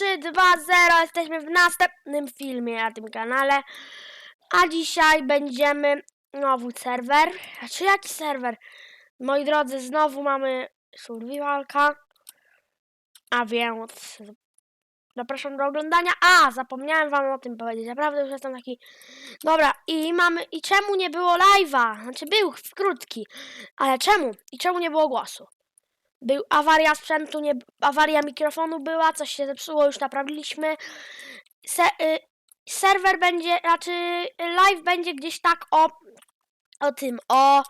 3, 2, 0. Jesteśmy w następnym filmie na tym kanale. A dzisiaj będziemy nowy serwer. A czy jaki serwer? Moi drodzy, znowu mamy survivalka. A więc zapraszam do oglądania. A, zapomniałem wam o tym powiedzieć. Naprawdę już jestem taki. Dobra, i mamy. I czemu nie było live'a? Znaczy był krótki. Ale czemu? I czemu nie było głosu? Był awaria sprzętu, nie, awaria mikrofonu była, coś się zepsuło, już naprawiliśmy. Se, y, serwer będzie, znaczy live będzie gdzieś tak o, o tym, o y,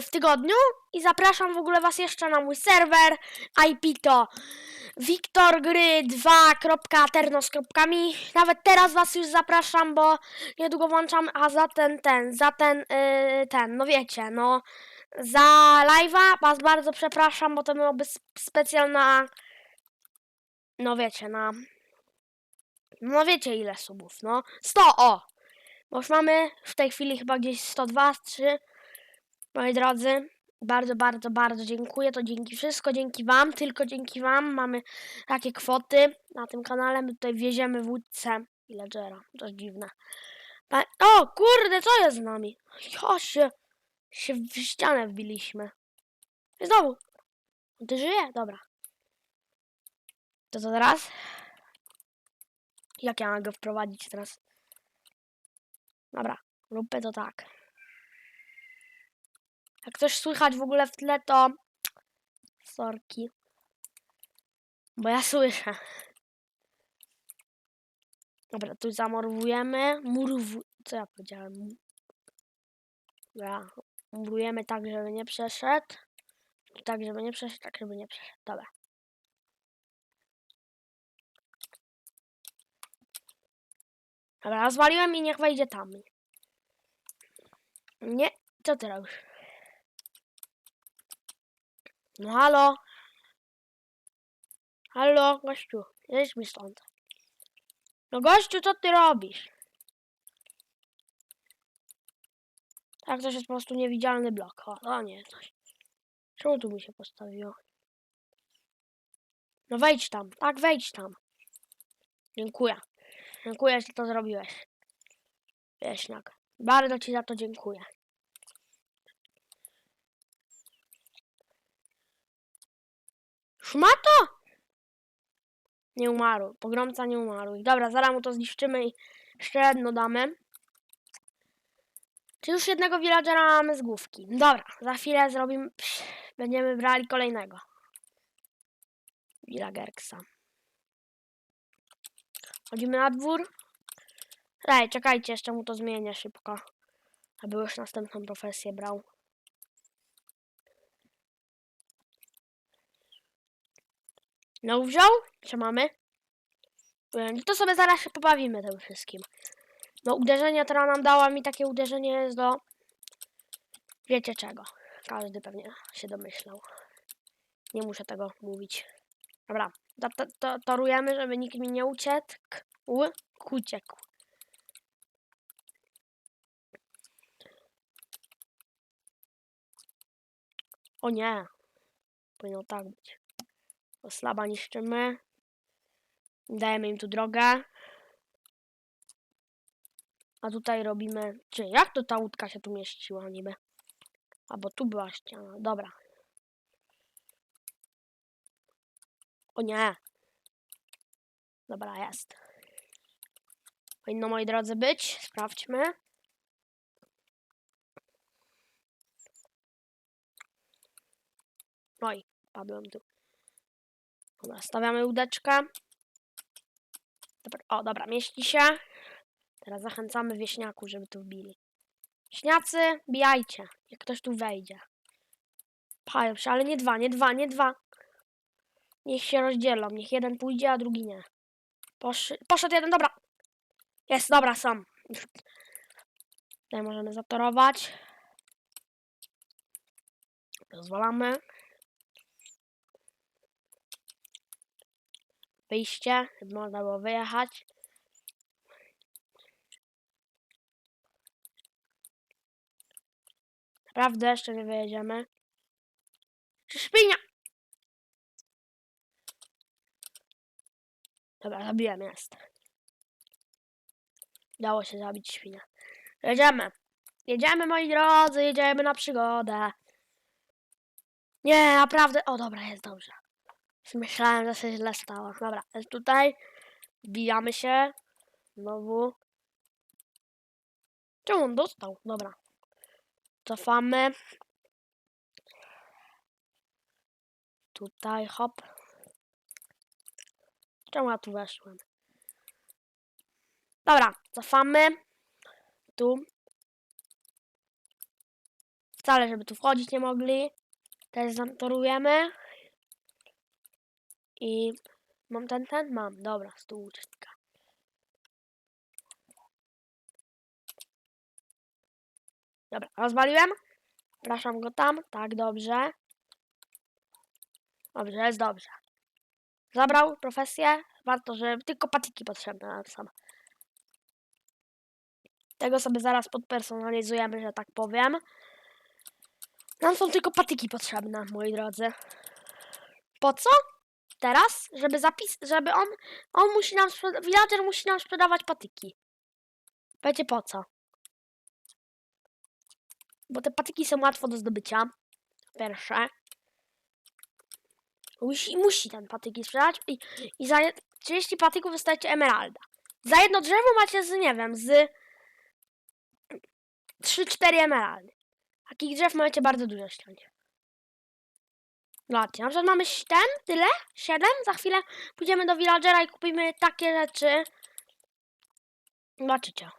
w tygodniu. I zapraszam w ogóle was jeszcze na mój serwer IP to. wiktorgry2.ternos.mi Nawet teraz was już zapraszam, bo niedługo włączam, a za ten, ten, za ten, y, ten, no wiecie, no za live'a was bardzo przepraszam, bo to byłoby sp- specjalna, no wiecie, na, no wiecie ile subów, no 100, o! Bo już mamy w tej chwili chyba gdzieś 102, 3, moi drodzy. Bardzo, bardzo, bardzo dziękuję. To dzięki wszystko, dzięki Wam, tylko dzięki Wam mamy takie kwoty na tym kanale. My tutaj wieziemy w łódce villagera. To dziwne. O, kurde, co jest z nami? Jo, się, w ścianę wbiliśmy. Znowu. Ty żyje? Dobra. To co teraz? Jak ja mam go wprowadzić teraz? Dobra, róbmy to tak. Jak coś słychać w ogóle w tle, to sorki. Bo ja słyszę. Dobra, tu zamorowujemy. Murów... Co ja powiedziałem? Dobra, murujemy tak, żeby nie przeszedł. Tak, żeby nie przeszedł, tak, żeby nie przeszedł. Dobra. Dobra, rozwaliłem i niech wejdzie tam. Nie, co ty robisz? No halo? Halo, gościu, jedź mi stąd. No gościu, co ty robisz? Tak, to jest po prostu niewidzialny blok. O, o nie, coś. Czemu tu mi się postawiło? No wejdź tam, tak, wejdź tam. Dziękuję. Dziękuję, że to zrobiłeś. Wieśniak. Bardzo ci za to dziękuję. Szmato! Nie umarł. Pogromca nie umarł. Dobra, zaraz mu to zniszczymy i jeszcze jedno damy. Czy już jednego villagera mamy z główki? Dobra, za chwilę zrobimy... psz, Będziemy brali kolejnego. Villagerksa. Chodzimy na dwór. Ej, czekajcie, jeszcze mu to zmienię szybko. Aby już następną profesję brał. No wziął? Czy mamy? To sobie zaraz się pobawimy tym wszystkim. No uderzenie, która nam dała mi takie uderzenie jest do... Wiecie czego. Każdy pewnie się domyślał. Nie muszę tego mówić. Dobra, to, to, to, torujemy, żeby nikt mi nie uciekł. U, uciekł. O nie. Powinno tak być. Slaba niszczymy. Dajemy im tu drogę. A tutaj robimy... Czy jak to ta łódka się tu mieściła niby? Albo tu była ściana. Dobra. O nie. Dobra, jest. Powinno, moi drodzy, być. Sprawdźmy. Oj, padłem tu. Dobra, stawiamy łódeczkę. Dobra, o, dobra, mieści się. Teraz zachęcamy wieśniaków, żeby tu wbili. Śniacy, bijajcie, jak ktoś tu wejdzie. Pają się, ale nie dwa, nie dwa, nie dwa. Niech się rozdzielą, niech jeden pójdzie, a drugi nie. Posz... Poszedł jeden, dobra. Jest, dobra. Już. Tutaj możemy zatorować. Pozwalamy. Wyjście, można było wyjechać. Naprawdę jeszcze nie wyjedziemy. Czy szpinia? Dobra, zabiłem, jest. Dało się zabić świnę. Jedziemy. Jedziemy, moi drodzy, jedziemy na przygodę. Nie, naprawdę. O, dobra, jest dobrze. Myślałem, że się źle stało. Dobra, jest tutaj. Wbijamy się. Znowu. Czemu on dostał? Dobra. Cofamy. Tutaj, hop. Czemu ja tu weszłem? Dobra, cofamy. Tu. Wcale, żeby tu wchodzić nie mogli. Też zatorujemy. I mam ten, ten? Mam. Dobra, stół uczestnika. Dobra, rozwaliłem. Przepraszam go tam. Tak, dobrze. Dobrze, jest dobrze. Zabrał profesję. Warto, że tylko patyki potrzebne nam są. Tego sobie zaraz podpersonalizujemy, że tak powiem. Nam są tylko patyki potrzebne, moi drodzy. Po co? Teraz? Żeby zapis... Żeby on... On musi nam... Villager musi nam sprzedawać patyki. Wiecie po co? Bo te patyki są łatwo do zdobycia. Pierwsze. Musi, musi ten patyki sprzedać i, i za je- 30 patyków dostajecie emeralda. Za jedno drzewo macie z, nie wiem, z 3-4 emeraldy. Takich drzew możecie bardzo dużo ściąć. Zobaczcie, na przykład mamy ten, tyle, 7. Za chwilę pójdziemy do villagera i kupimy takie rzeczy. Zobaczycie.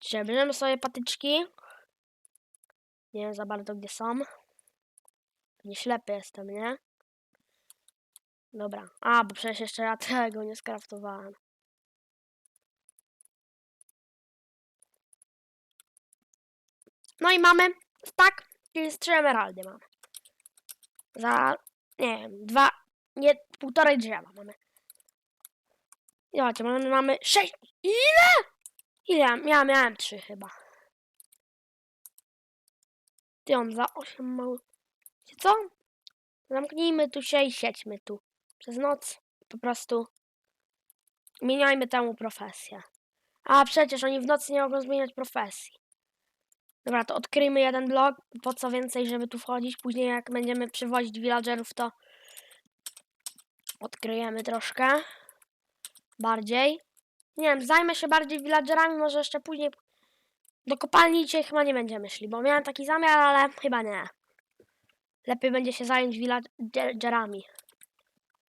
Dzisiaj bierzemy sobie patyczki. Nie wiem za bardzo gdzie są. Nie ślepy jestem, nie? Dobra. A, bo przecież jeszcze ja tego nie skraftowałem. No i mamy tak, czyli trzy emeraldy mamy. Za, nie wiem, dwa, nie, półtorej drzewa mamy. I Zobaczcie, mamy, mamy sześć, ile? Ile? Ja miałem trzy chyba. Za osiem mały. Wiecie co? Zamknijmy tu się i siedźmy tu. Przez noc po prostu zmieniajmy temu profesję. A przecież oni w nocy nie mogą zmieniać profesji. Dobra, to odkryjmy jeden blok. Po co więcej, żeby tu wchodzić? Później jak będziemy przywozić villagerów, to odkryjemy troszkę bardziej. Nie wiem, zajmę się bardziej villagerami, może jeszcze później do kopalni dzisiaj chyba nie będziemy szli, bo miałem taki zamiar, ale chyba nie. Lepiej będzie się zająć villagerami.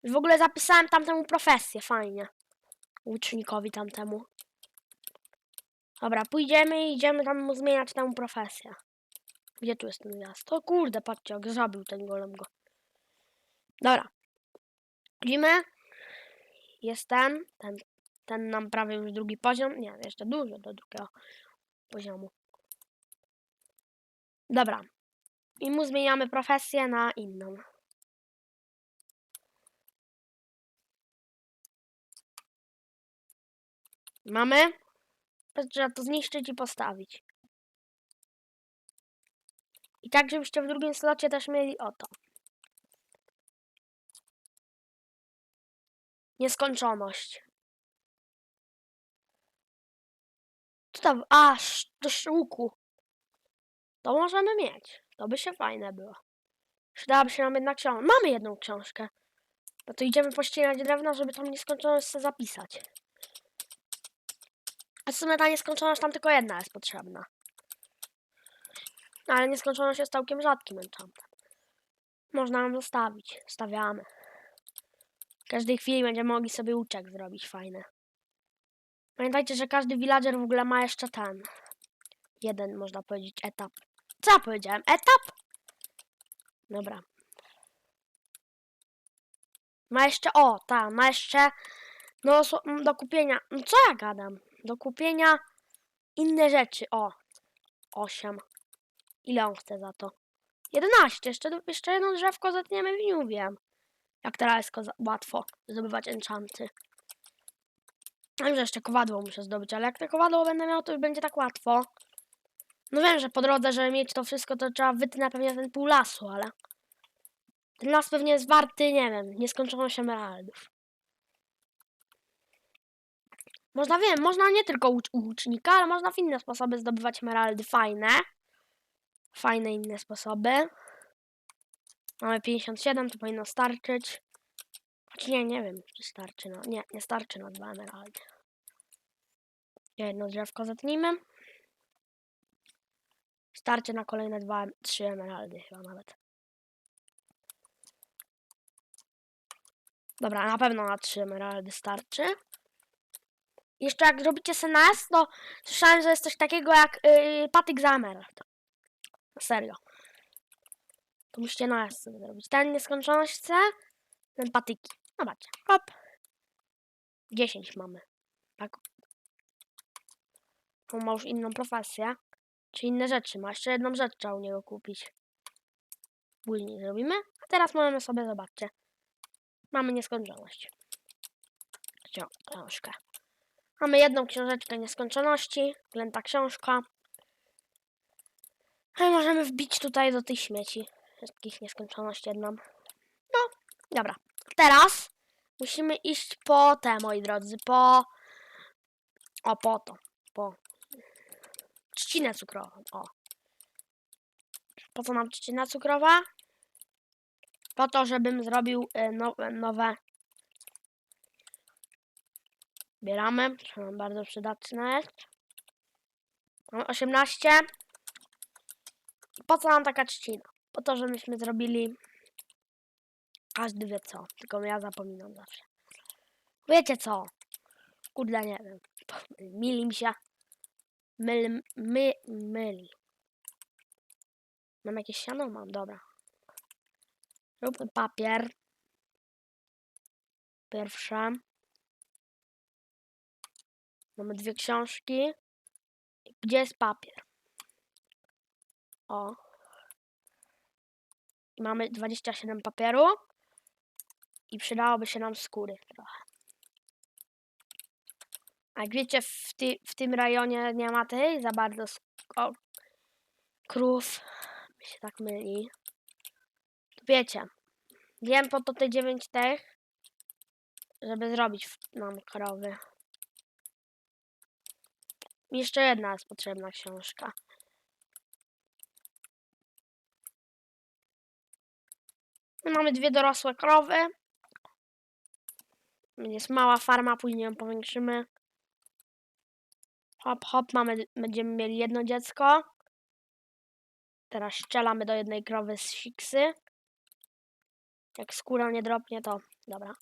W ogóle zapisałem tamtemu profesję, fajnie. Łucznikowi tamtemu. Dobra, pójdziemy i idziemy tam zmieniać tę profesję. Gdzie tu jest ten miasto? O kurde, patrzcie, jak zabił ten golem go. Dobra. Widzimy? Jest ten, ten, ten nam prawie już drugi poziom. Nie, jeszcze dużo do drugiego poziomu. Dobra. I mu zmieniamy profesję na inną. Mamy? Trzeba to zniszczyć i postawić. I tak, żebyście w drugim slocie też mieli oto. Nieskończoność. Co tam? A, do łuku. To możemy mieć. To by się fajne było. Przydałaby się nam jedna książka. Mamy jedną książkę. No to idziemy pościnać drewno, żeby tam nieskończoność zapisać. A w sumie ta nieskończoność tam tylko jedna jest potrzebna. No, ale nieskończoność jest całkiem rzadkim enchantem. Można ją zostawić. Stawiamy. W każdej chwili będziemy mogli sobie uczek zrobić fajny. Pamiętajcie, że każdy villager w ogóle ma jeszcze ten. Jeden, można powiedzieć, etap. Co ja powiedziałem? Etap? Dobra. Ma jeszcze, o, ta, ma jeszcze no, do kupienia, no co ja gadam? Do kupienia inne rzeczy, o, 8. Ile on chce za to? 11, jeszcze, jeszcze jedno drzewko zetniemy w wiem. Jak teraz jest łatwo zdobywać enchanty. Wiem, jeszcze kowadło muszę zdobyć, ale jak te kowadło będę miał, to już będzie tak łatwo. No wiem, że po drodze, żeby mieć to wszystko, to trzeba wytnę pewnie ten pół lasu, ale... Ten las pewnie jest warty, nie wiem, nieskończoność emeraldów. Można, wiem, można nie tylko u, u łucznika, ale można w inne sposoby zdobywać emeraldy fajne. Fajne inne sposoby. Mamy 57, to powinno starczyć. Nie, nie wiem, czy starczy na... Nie, nie starczy na dwa emeraldy. Jedno drzewko zetnijmy. Starczy na kolejne dwa, trzy emeraldy chyba nawet. Dobra, na pewno na trzy emeraldy starczy. Jeszcze jak zrobicie SNS, to słyszałem, że jest coś takiego jak yy, patyk za emerald. No serio. To musicie na S sobie zrobić. Ten nieskończoność chce, ten patyki. Zobaczcie, hop. 10 mamy. Tak. On ma już inną profesję. Czy inne rzeczy ma. Jeszcze jedną rzecz trzeba u niego kupić. Później zrobimy. A teraz możemy sobie, zobaczcie. Mamy nieskończoność. Książkę. Mamy jedną książeczkę nieskończoności. Klęta książka. No i możemy wbić tutaj do tych śmieci. Wszystkich nieskończoności jedną. No, dobra. Teraz musimy iść po te, moi drodzy. Po... O, po to. Po trzcinę cukrową. O. Po co nam trzcina cukrowa? Po to, żebym zrobił y, no, nowe. Bieramy, to nam bardzo przydatne jest. Mamy 18. Po co nam taka trzcina? Po to, żebyśmy zrobili każdy wie co, tylko ja zapominam zawsze. Wiecie co? Kurde, nie wiem. Mili mi się. Myl, my, myli. Mam jakieś siano? Mam, dobra. Róbmy papier. Pierwsze. Mamy dwie książki. Gdzie jest papier? O. I mamy 27 papieru. I przydałoby się nam skóry trochę. A jak wiecie, w, ty, w tym rejonie nie ma tej za bardzo o, krów. Mi się tak myli. Wiecie, wiem po to te 9 tych, żeby zrobić nam krowy. Jeszcze jedna jest potrzebna książka. My mamy dwie dorosłe krowy. Jest mała farma, później ją powiększymy. Hop, hop, mamy, będziemy mieli jedno dziecko. Teraz strzelamy do jednej krowy z siksy. Jak skóra nie dropnie, to dobra.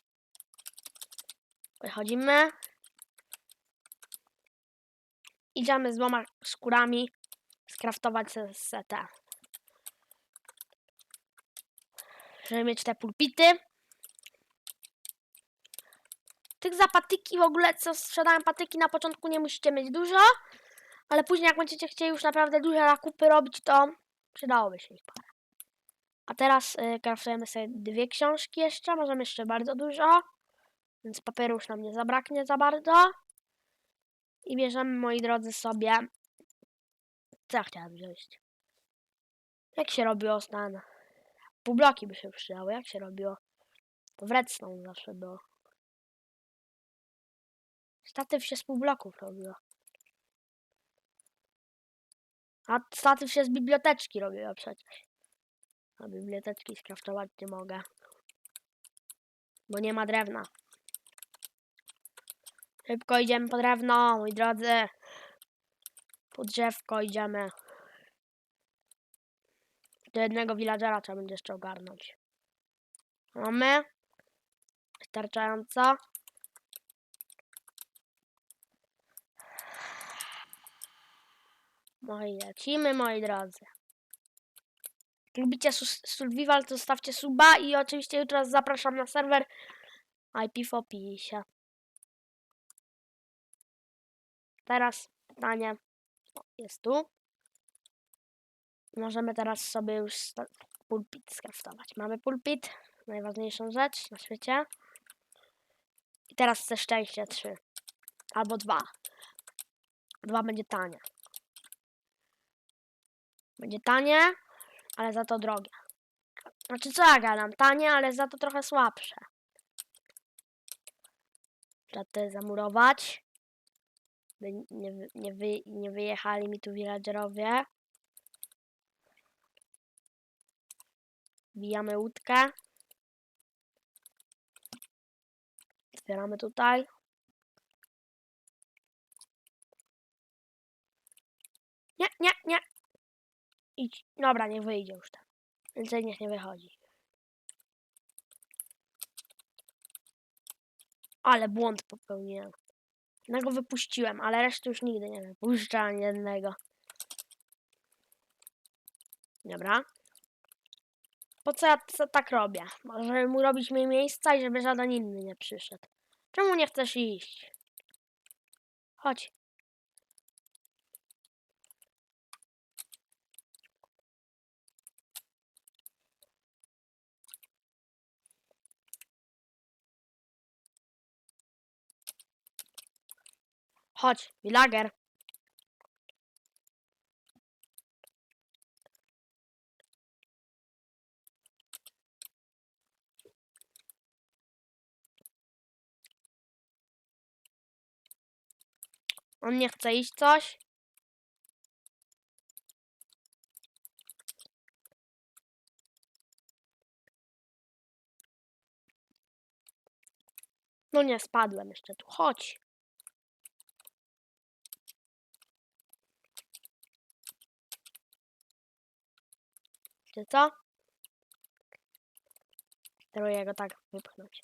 Wychodzimy. Idziemy z dwoma skórami skraftować se- se te. Żeby mieć te pulpity. Tych za patyki w ogóle, co sprzedałem patyki na początku nie musicie mieć dużo. Ale później jak będziecie chcieli już naprawdę duże zakupy robić, to przydałoby się ich parę. A teraz y, kraftujemy sobie dwie książki jeszcze, możemy jeszcze bardzo dużo. Więc papieru już nam nie zabraknie za bardzo. I bierzemy, moi drodzy, sobie... Co ja chciałem wziąć? Jak się robiło ten... Półbloki by się przydały, jak się robiło? To w zawsze było. Statyw się z półbloków robiło. A statyw się z biblioteczki robiło przecież. A biblioteczki skraftować nie mogę. Bo nie ma drewna. Szybko idziemy po drewno, moi drodzy. Po drzewko idziemy. Do jednego villagera trzeba będzie jeszcze ogarnąć. Mamy. Wystarczająco. No lecimy, moi drodzy. Lubicie survival, to zostawcie suba i oczywiście jutro zapraszam na serwer IP w opisie. Teraz pytanie o, jest tu. Możemy teraz sobie już pulpit skraftować. Mamy pulpit, najważniejszą rzecz na świecie. I teraz chcę szczęście 3. Albo 2. 2 będzie tanie. Będzie tanie, ale za to drogie. Znaczy co ja gadam? Tanie, ale za to trochę słabsze. Trzeba to zamurować. by nie, nie, wy, nie wyjechali mi tu villagerowie. Bijamy łódkę. Otwieramy tutaj. Nie, nie, nie. Idź. Dobra, nie wyjdzie już tam. Więcej niech nie wychodzi. Ale błąd popełniłem. Jednego wypuściłem, ale reszty już nigdy nie wypuszczę ani jednego. Dobra. Po co ja co tak robię? Żeby mu robić mniej miejsca i żeby żaden inny nie przyszedł. Czemu nie chcesz iść? Chodź. Chodź, villager. On nie chce iść coś? No nie, spadłem jeszcze tu. Chodź. Czy co? Spróbuję go tak wypchnąć.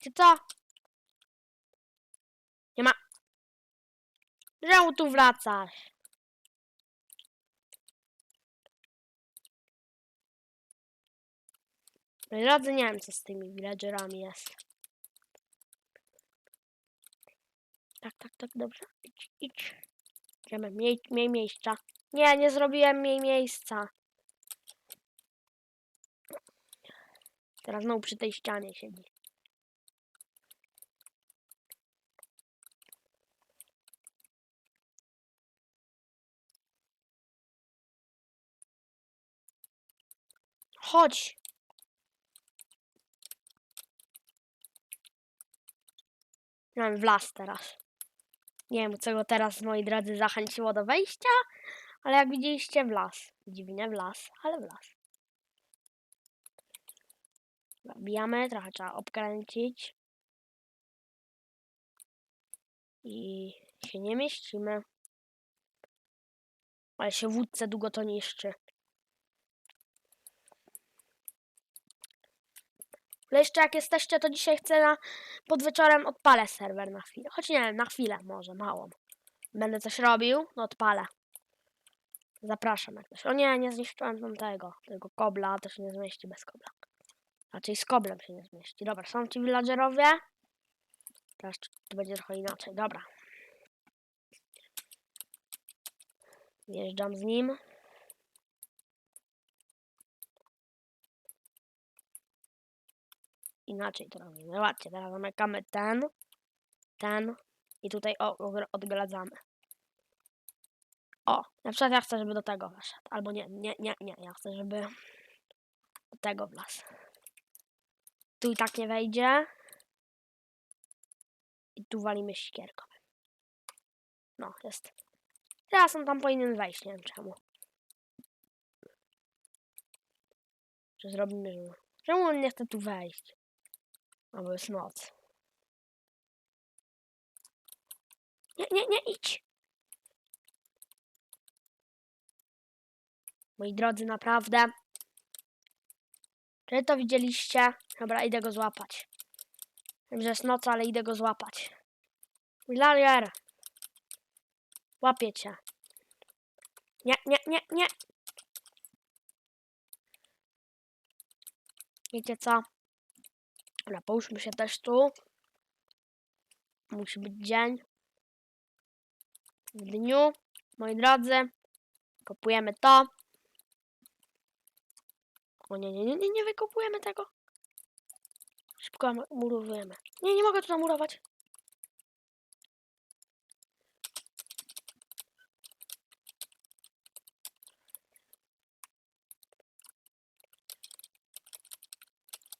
Czy co? Nie ma. Czemu tu wracasz? Moi drodzy, nie wiem co z tymi villagerami jest. Tak, tak, tak, dobrze. Idź, idź. Idziemy, miej, miej miejsca. Nie, nie zrobiłem mniej miejsca. Teraz znowu przy tej ścianie siedzi. Chodź. Miałem w las teraz. Nie wiem, co go teraz, moi drodzy, zachęciło do wejścia, ale jak widzieliście, w las. Dziwnie w las, ale w las. Bijamy, trochę trzeba obkręcić. I się nie mieścimy. Ale się wódce długo to niszczy. Ale jeszcze jak jesteście, to dzisiaj chcę na pod wieczorem odpalę serwer na chwilę. Choć nie wiem, na chwilę może, małą. Będę coś robił, no odpalę. Zapraszam jak ktoś. O nie, nie zniszczyłem tamtego. Tego kobla to się nie zmieści bez kobla. Raczej z koblem się nie zmieści. Dobra, są ci villagerowie. Teraz tu będzie trochę inaczej. Dobra. Wjeżdżam z nim. Inaczej to robimy. Zobaczcie, teraz zamykamy ten, ten i tutaj o, odgradzamy. O, na przykład ja chcę, żeby do tego weszedł. Albo nie, nie, nie, nie. Ja chcę, żeby do tego wlazł. Tu i tak nie wejdzie. I tu walimy ścierką. No, jest. Teraz on tam powinien wejść, nie wiem czemu. Czy zrobimy, że... Czemu on nie chce tu wejść? Albo jest noc. Nie, nie, nie, idź! Moi drodzy, naprawdę. Czy to widzieliście? Dobra, idę go złapać. Wiem, że jest noc, ale idę go złapać. Willarier! Łapię cię. Nie, nie, nie, nie! Wiecie co? Dobra, połóżmy się też tu. Musi być dzień. W dniu, moi drodzy. Kopujemy to. O nie, nie, nie, nie, nie wykopujemy tego. Szybko murujemy. Nie, nie mogę tu namurować.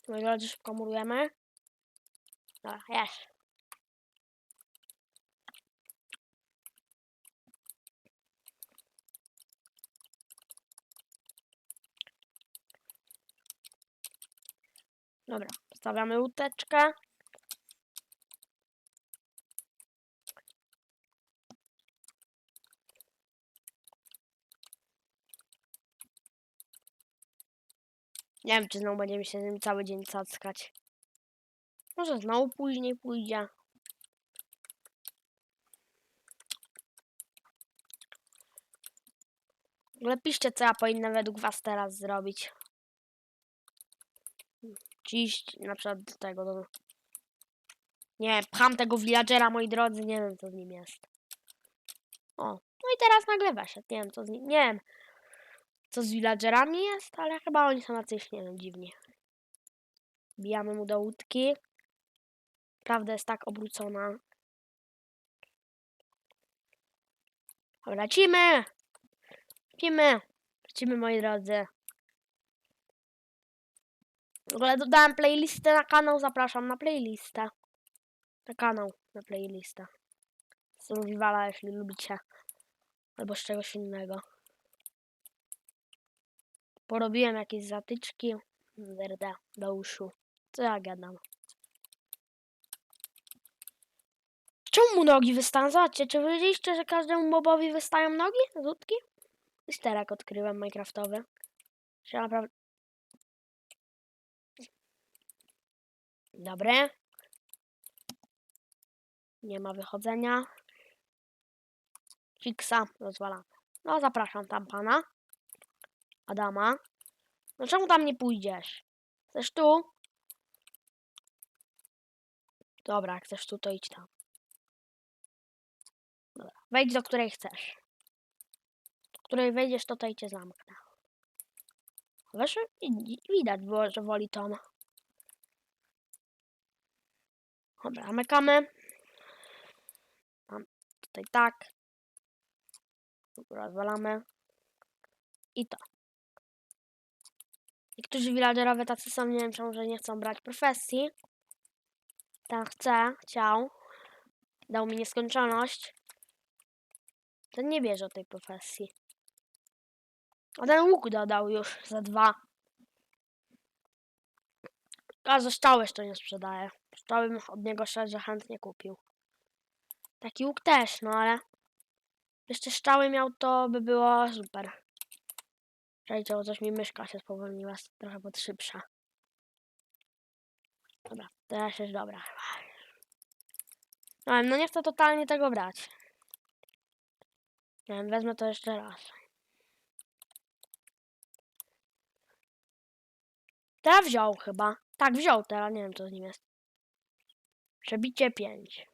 Moi drodzy, szybko murujemy. Dobra, jest. Dobra, stawiamy łódeczkę. Nie wiem, czy znowu będziemy się z nim cały dzień cackać. Może znowu później pójdzie. Ale piszcie, co ja powinnam według was teraz zrobić. Czy iść na przykład do tego, do... Nie, pcham tego villagera, moi drodzy, nie wiem, co z nim jest. O, no i teraz nagle weszedł, nie wiem, co z nim, nie wiem, co z villagerami jest, ale chyba oni są jacyś, nie wiem, dziwni. Bijamy mu do łódki. Prawda jest tak obrócona. Lecimy! Lecimy! Lecimy, moi drodzy. W ogóle dodałem playlistę na kanał, zapraszam na playlistę. Na kanał, na playlistę. Survivala, jeśli lubicie. Albo z czegoś innego. Porobiłem jakieś zatyczki. Werde, do uszu. Co ja gadam? Czemu mu nogi wystają? Zobaczcie, czy wiedzieliście, że każdemu mobowi wystają nogi z łódki? Sterek odkryłem Minecraftowy. Że naprawdę... Dobre. Nie ma wychodzenia. Fixa rozwalamy. No, zapraszam tam pana. Adama. No czemu tam nie pójdziesz? Chcesz tu? Dobra, chcesz tu, to idź tam. Dobra, wejdź do której chcesz. Do której wejdziesz, to tej cię zamknę. Wiesz, widać było, że woli Toma. Dobra, mykamy. Tam, tutaj tak. Rozwalamy. I to. Niektórzy villagerowie tacy są, nie wiem czemu, że nie chcą brać profesji. Ten chce, chciał. Dał mi nieskończoność. Ten nie bierze tej profesji. A ten łuk dodał już za dwa. A za jeszcze nie sprzedaje. Szczały bym od niego szczerze chętnie kupił. Taki łuk też, no ale... Jeszcze szczały miał, to by było super. Bo coś mi myszka się spowolniła, trochę pod szybsza. Dobra, teraz jest dobra chyba. No, no nie chcę totalnie tego brać. Nie wiem, wezmę to jeszcze raz. Teraz wziął chyba. Tak, wziął teraz, nie wiem co z nim jest. Przebicie 5.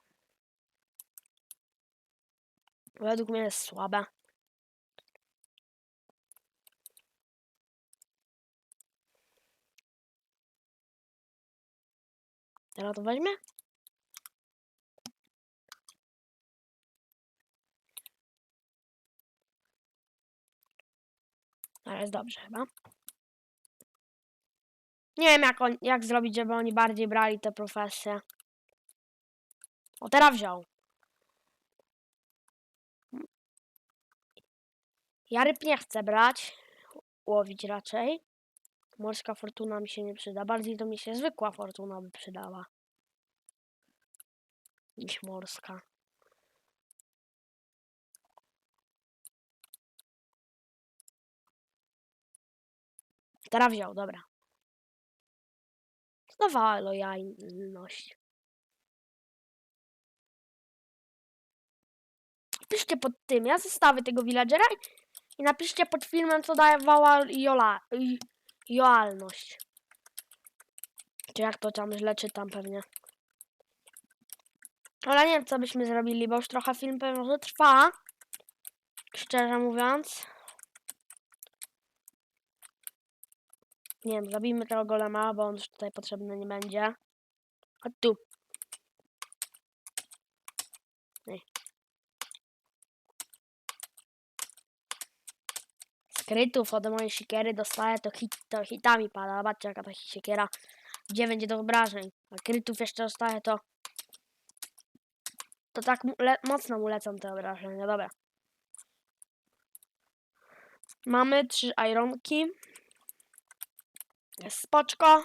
Według mnie jest słabe. Teraz to weźmie? Ale jest dobrze chyba. Nie wiem jak, on, jak zrobić, żeby oni bardziej brali te profesje. O, teraz wziął. Ja ryb nie chcę brać. Łowić raczej. Morska fortuna mi się nie przyda. Bardziej to mi się zwykła fortuna by przydała. Niż morska. Teraz wziął, dobra. Zdawała lojalność. Piszcie pod tym, ja zostawię tego villagera i- napiszcie pod filmem, co dawała jola, lojalność. Czy jak to tam źle czytam pewnie. Ale nie wiem, co byśmy zrobili, bo już trochę film pewnie że trwa. Szczerze mówiąc. Nie wiem, zabijmy tego golema, bo on już tutaj potrzebny nie będzie. Chodź tu. Ej. Skrytów od mojej siekiery dostaję, to, hit, to hitami pada. Zobaczcie, jaka ta siekiera Gdzie będzie do wyobrażeń? A krytów jeszcze zostaje to... To tak mu mocno mu lecą te obrażenia, dobra. Mamy trzy ironki. Jest spoczko.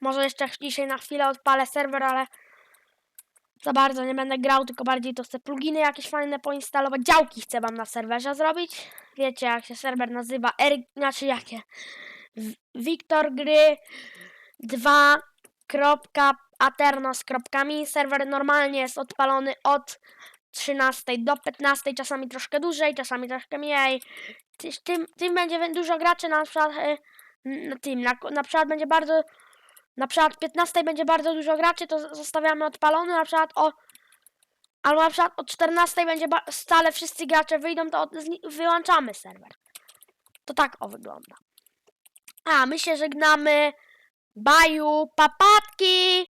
Może jeszcze dzisiaj na chwilę odpalę serwer, ale za bardzo nie będę grał, tylko bardziej to chcę pluginy jakieś fajne poinstalować. Działki chcę wam na serwerze zrobić. Wiecie jak się serwer nazywa? R, znaczy jakie? Wiktor gry 2. Aternos.mi. Serwer normalnie jest odpalony od 13 do 15, czasami troszkę dłużej, czasami troszkę mniej. Ty- Tym, tym będzie dużo graczy na przykład y, na tym, na, na przykład będzie bardzo na przykład 15 będzie bardzo dużo graczy, to z- zostawiamy odpalony, na przykład o albo na przykład o 14 będzie stale wszyscy gracze wyjdą, to od, wyłączamy serwer. To tak o wygląda. A, my się żegnamy. Baju, papatki!